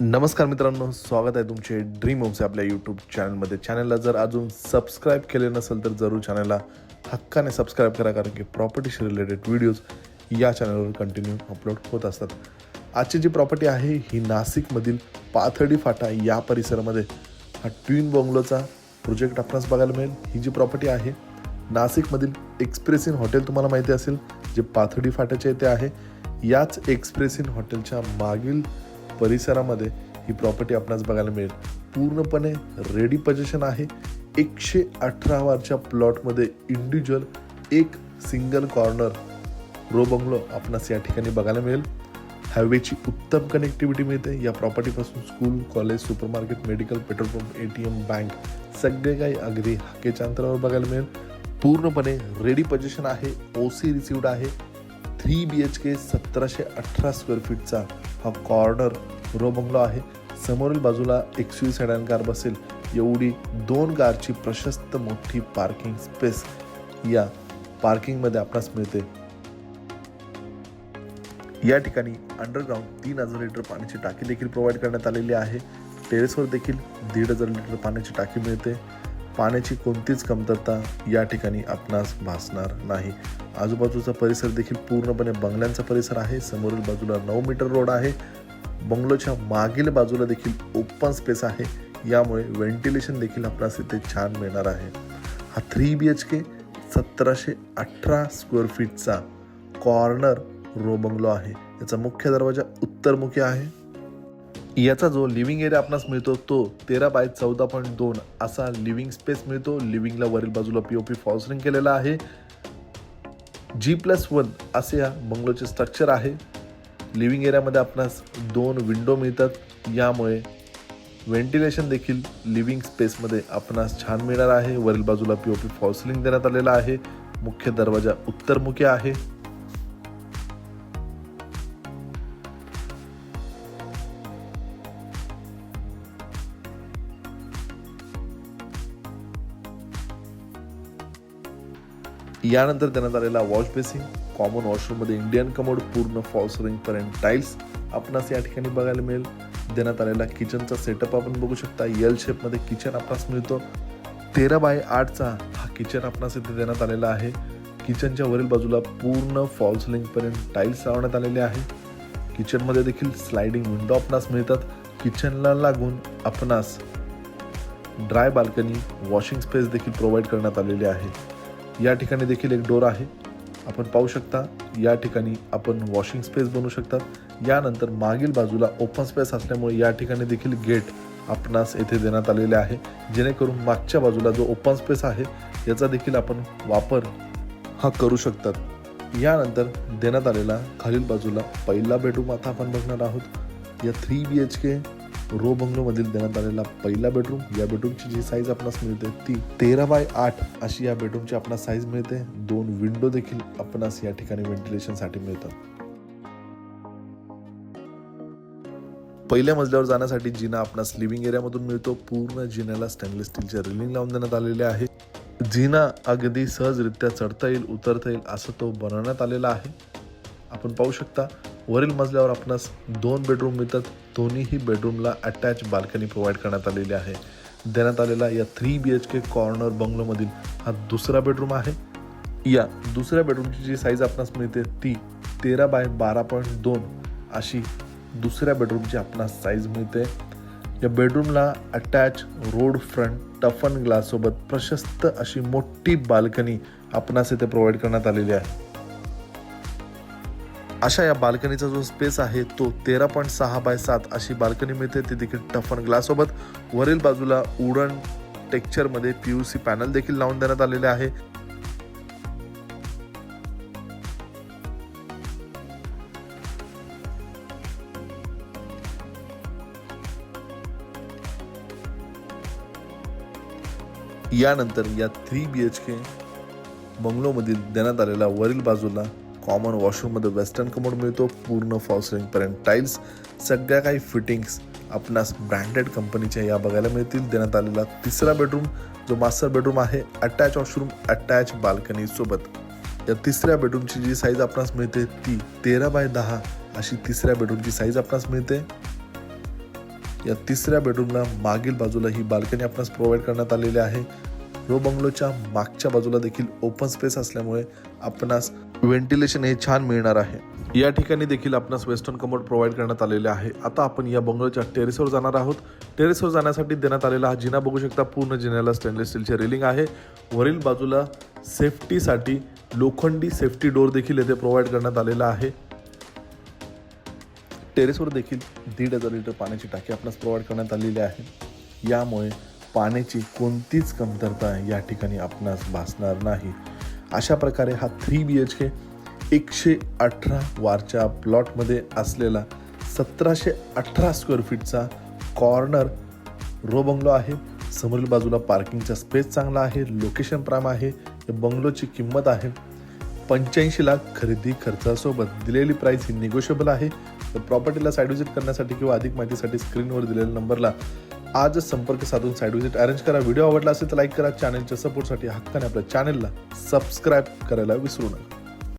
नमस्कार मित्रांनो स्वागत आहे तुमचे ड्रीम होम्स आपल्या यूट्यूब चॅनलमध्ये चॅनलला जर अजून सबस्क्राईब केले नसेल तर जरूर चॅनलला हक्काने सबस्क्राईब करा कारण की प्रॉपर्टीशी रिलेटेड व्हिडिओज या चॅनलवर कंटिन्यू अपलोड होत असतात. आजची जी प्रॉपर्टी आहे ही नाशिकमधील पाथडी फाटा या परिसरामध्ये हा ट्विन बंगलोचा प्रोजेक्ट आपणास बघायला मिळेल. ही जी प्रॉपर्टी आहे नाशिकमधील एक्सप्रेस इन हॉटेल तुम्हाला माहिती असेल जे पाथडी फाट्याच्या येथे आहे. याच एक्सप्रेस इन हॉटेलच्या मागील परिसरामध्ये ही प्रॉपर्टी आपणास बघायला मिळेल. पूर्णपणे रेडी पजेशन आहे. एकशे अठरा वारच्या प्लॉटमध्ये इंडिव्हिज्युअल एक सिंगल कॉर्नर रो बंगलो आपणास या ठिकाणी बघायला मिळेल. हायवेची उत्तम कनेक्टिव्हिटी मिळते. या प्रॉपर्टीपासून school college supermarket medical petrol pump A T M bank सगळे काही अगदी हाकेच्या अंतरावर बघायला मिळेल. पूर्णपणे रेडी पजेशन आहे. ओ सी रिसिवड आहे. थ्री बी एच के सतराशे अठरा स्क्वेअर फीटचा हा कॉर्नर रो बंगलो आहे. समोरील बाजूला एक्स सेडान कार बसेल. एवढी दोन कारची प्रशस्त मोठी पार्किंग स्पेस या पार्किंगमध्ये आपणास मिळते. या ठिकाणी अंडरग्राऊंड तीन हजार लिटर पाण्याची टाकी देखील प्रोव्हाइड करण्यात आलेली आहे. टेरेसवर देखील दीड हजार लिटर पाण्याची टाकी मिळते. पाण्याची कोणतीच कमतरता या ठिकाणी आपणास भासणार नाही. आजूबाजूचा परिसर देखील पूर्णपणे बंगल्यांचा परिसर आहे. समोरील बाजूला नऊ मीटर रोड आहे. बंगलोच्या मागील बाजूला देखील ओपन स्पेस आहे. यामुळे व्हेंटिलेशन देखील आपणास इथे छान मिळणार आहे. हा थ्री बी एच के सतराशे अठरा स्क्वेअर फीटचा कॉर्नर रो बंगलो आहे. याचा मुख्य दरवाजा उत्तरमुखी आहे. याचा जो लिव्हिंग एरिया आपणास मिळतो तो तेरा बाय चौदा पॉईंट दोन असा लिव्हिंग स्पेस मिळतो. लिव्हिंगला वरील बाजूला पी ओ पी फॉल्सरिंग केलेला आहे. जी प्लस वन असे या बंगलोचे स्ट्रक्चर आहे. लिव्हिंग एरियामध्ये आपणास दोन विंडो मिळतात. यामुळे व्हेंटिलेशन देखील लिव्हिंग स्पेसमध्ये आपणास छान मिळणार आहे. वरील बाजूला पी ओ पी फॉल्सलिंग देण्यात आलेला आहे. मुख्य दरवाजा उत्तरमुखी आहे. यानंतर देण्यात आलेला वॉश बेसिंग कॉमन वॉशरूममध्ये इंडियन कमोड पूर्ण फॉल्स रिंगपर्यंत टाईल्स आपणास या ठिकाणी बघायला मिळेल. देण्यात आलेला किचनचा सेटअप आपण बघू शकता. यल शेपमध्ये किचन आपणास मिळतो. तेरा बाय आठचा हा किचन आपणास इथे देण्यात आलेला आहे. किचनच्या वरील बाजूला पूर्ण फॉल्स लिंकपर्यंत टाईल्स लावण्यात आलेले आहे. किचनमध्ये देखील स्लायडिंग विंडो आपणास मिळतात. किचनला लागून आपणास ड्राय बाल्कनी वॉशिंग स्पेस देखील प्रोव्हाइड करण्यात आलेली आहे. या ठिकाणी देखील एक डोर आहे. आपण पाहू शकता या ठिकाणी आपण वॉशिंग स्पेस बनवू शकतात यानंतर मागील बाजूला ओपन स्पेस असल्यामुळे या ठिकाणी देखील गेट आपणास येथे देण्यात आलेले आहे. जेणेकरून मागच्या बाजूला जो ओपन स्पेस आहे याचा देखील आपण वापर हा करू शकतात. यानंतर देण्यात आलेला खालील बाजूला पहिला बेडरूम आता आपण बघणार आहोत. या three B H K row बंगलोमधील देण्यात आलेला पहिला बेडरूम या बेडरूमची जी साईज आपणास मिळते ती तेरा बाय आठ अशी या बेडरूमची आपणास साईज मिळते. दोन विंडो देखील आपणास या ठिकाणी व्हेंटिलेशनसाठी मिळतात. पहिल्या मजल्यावर जाण्यासाठी जिना आपणास लिव्हिंग एरियामधून मिळतो. पूर्ण जिन्याला स्टेनलेस स्टीलच्या रिलिंग लावून देण्यात आलेले आहे. जिना अगदी सहजरित्या चढता येईल उतरता येईल असं तो बनवण्यात आलेला आहे. आपण पाहू शकता वरील मजल्यावर आपणास दोन बेडरूम मिळतात. दोन्हीही बेडरूमला अटॅच बाल्कनी प्रोव्हाइड करण्यात आलेली आहे. देण्यात आलेला या three B H K corner बंगलोमधील हा दुसरा बेडरूम आहे. या दुसऱ्या बेडरूमची जी साईज आपणास मिळते ती तेरा बाय बारा पॉईंट दोन अशी दुसऱ्या बेडरूमची आपणास साईज मिळते. या बेडरूमला अटॅच रोड फ्रंट टफन ग्लाससोबत प्रशस्त अशी मोठी बाल्कनी आपणास इथे प्रोव्हाइड करण्यात आलेली आहे. अशा या बाल्कनीचा जो स्पेस आहे तो तेरा पॉईंट सहा बाय सात अशी बाल्कनी मिळते. ती देखील टफन ग्लाससोबत वरील बाजूला उडन टेक्चरमध्ये पी यू सी पॅनल देखील लावून देण्यात आलेले आहे. यानंतर या थ्री बी एच के बंगलोमधील देण्यात आलेला वरील बाजूला कॉमन वॉशरूममध्ये वेस्टर्न कमोड मिळतो पूर्ण फॉल्सरिंगपर्यंत टाईल्स सगळ्या काही फिटिंग्स आपणास ब्रँडेड कंपनीच्या या बघायला मिळतील. देण्यात आलेला तिसरा बेडरूम जो मास्टर बेडरूम आहे अटॅच वॉशरूम अटॅच बाल्कनी सोबत. या तिसऱ्या बेडरूमची जी साईज आपणास मिळते ती तेरा बाय दहा अशी तिसऱ्या बेडरूमची साईज आपणास मिळते. या तिसऱ्या बेडरूमला मागील बाजूला ही बाल्कनी आपणास प्रोव्हाइड करण्यात आलेली आहे. रो बंगलोच्या मागच्या बाजूला देखील ओपन स्पेस असल्यामुळे आपणास व्हेंटिलेशन हे छान मिळणार आहे. या ठिकाणी देखील आपणास वेस्टर्न कमोड प्रोव्हाइड करण्यात आलेले आहे. आता आपण या बंगलोच्या टेरेसवर जाणार आहोत. टेरेसवर जाण्यासाठी देण्यात आलेला हा जिना बघू शकता. पूर्ण जिन्याला स्टेनलेस स्टीलचे रेलिंग आहे. वरील बाजूला सेफ्टीसाठी लोखंडी सेफ्टी डोर देखील येथे प्रोव्हाइड करण्यात आलेला आहे. टेरेसवर देखील दीड हजार लिटर पाण्याची टाकी आपणास प्रोव्हाइड करण्यात आलेली आहे. यामुळे पाण्याची कोणतीच कमतरता या ठिकाणी आपणास भासणार नाही. अशा प्रकारे हा थ्री बी एच के एकशे अठरा वारच्या प्लॉटमध्ये असलेला सतराशे अठरा स्क्वेअर फीटचा कॉर्नर रो बंगलो आहे. समोरील बाजूला पार्किंगचा स्पेस चांगला आहे. लोकेशन प्राम आहे. या बंगलोची किंमत आहे. पंच्याऐंशी लाख खरेदी खर्चासोबत दिलेली प्राईस ही निगोशिएबल आहे. तर प्रॉपर्टीला साईड विजिट करण्यासाठी किंवा अधिक माहितीसाठी स्क्रीनवर दिलेल्या नंबरला आजच संपर्क साधून साईड विजिट अरेंज करा. व्हिडिओ आवडला असेल तर लाईक करा. चॅनलच्या सपोर्टसाठी हक्काने आपल्या चॅनलला सबस्क्राईब करायला विसरू नका.